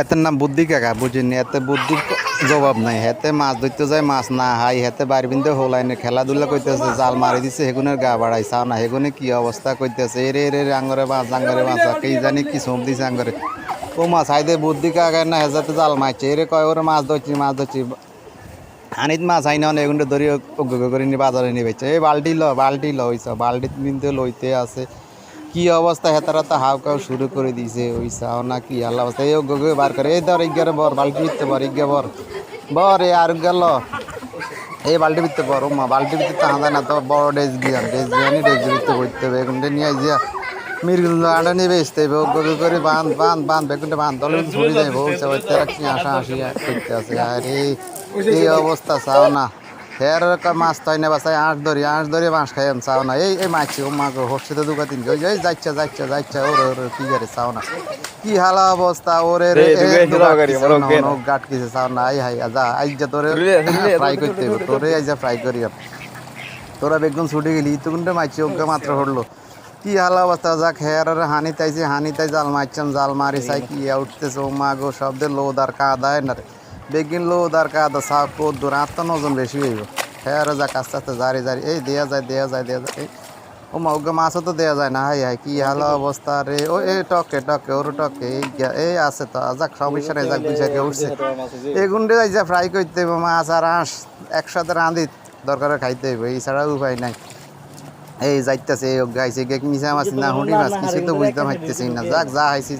এতের নাম বুদ্ধি কাকা বুঝিনি এতে বুদ্ধির জবাব নাই। হেতে মাছ ধরতে যায়, মাছ না হাই, হেতে বাইর বিন্দু হোলাইনে খেলাধুলা করতেছে জাল মারি দিছে, হেগুনের গা বাড়াই চাও না, হেগুনে কি অবস্থা করতেছে এরে এরে রে আঙ্গরে মাছ আঙ্গরে মাছ কি জানি কি সোম দিছে আঙ্গরে। ও মাছ হাইদে বুদ্ধি কাকা না হেজাতে জাল মারছে, এরে কয়, ওরে মাছ ধরছি মাছ ধরছি। হানিত মাছ আইনা অনেক এগুলো ধরি করে নিয়ে বাজারে নিয়ে বেচছে। এই বালটি ল বালটি ল ওইসব বালটি কিন্তু লইতে আছে। কি অবস্থা হেতারা তো হাউ কাউ শুরু করে দিছে, ওই চাও না কি আল্লাহ অবস্থা? এই করে বার করে, এই ধর ইজ্ঞারে বর, বালটি বিত্তে বর ইজ্ঞা বর। বর, এ আর গেল। এই বালটি বিত্তে বর মা বালটি বিত্তে তাহলে না, তো বড় ডেজ গিয়া ডেজ গিয়া নি ডেজ বিত্তে বইতে হবে। এগুলো নিয়ে আইজিয়া মিরগুলো আটা নিয়ে বেচতে হবে অজ্ঞ করে বাঁধ বাঁধ বাঁধ, বেগুনটা বাঁধ, দলে ছুটি যাইব তারা কি আশা আসি করতে আছে। আরে, এই অবস্থা চাও না ফের মাছ তাই না বাসায় আঁশ ধরি আঁশ ধরি মাছ খাই চাও না। এই এই মাছ ও মাকে হচ্ছে তো দুগা তিন ওই এই যাচ্ছে যাচ্ছে যাচ্ছে ওরে ওরে কি করে চাও না। কি হালা অবস্থা ওরে রে গাট কিছু চাও না এই হাই যা আই যা তোরে ফ্রাই করতে হবে তোরে আই যা ফ্রাই করি তোরা বেগুন ছুটে গেলি ইতুকুনটা মাছি ওকে মাত্র হলো কি হালা অবস্থা যা খেয়ার হানি তাইছে হানি তাই জাল মারছাম জাল মারি চাই কি উঠতেছে ও মা গো শব্দে লোদ আর কাদায় না রে। বেগিন লোদ আর কাদা সাপ কোদ দূর আত্মন ওজন বেশি হইব। খেয়ার যা আস্তে আস্তে জারি জারি। এই দেয়া যায় দেয়া যায় দেয়া যায়। ও মা ওকে মাছও তো দেয়া যায় না। হাই হাই, কি হালা অবস্থা রে? ও এই টকে টকে, ওর টকে, এই এই আছে তো যাক সমস্যা নেই যাক বুঝাকে উঠছে। এগুন্ডে যাই ফ্রাই করতে হইব, মাছ আর আঁশ একসাথে রাঁধি, দরকারে খাইতে হইব, এই ছাড়া উপায় নাই। এই যাইতেছে, এই গাইছে গে মিশা মাছ না, হুঁড়ি মাছ কিছু তো বুঝতে পারতেছি না। যাক, যা হাইছি।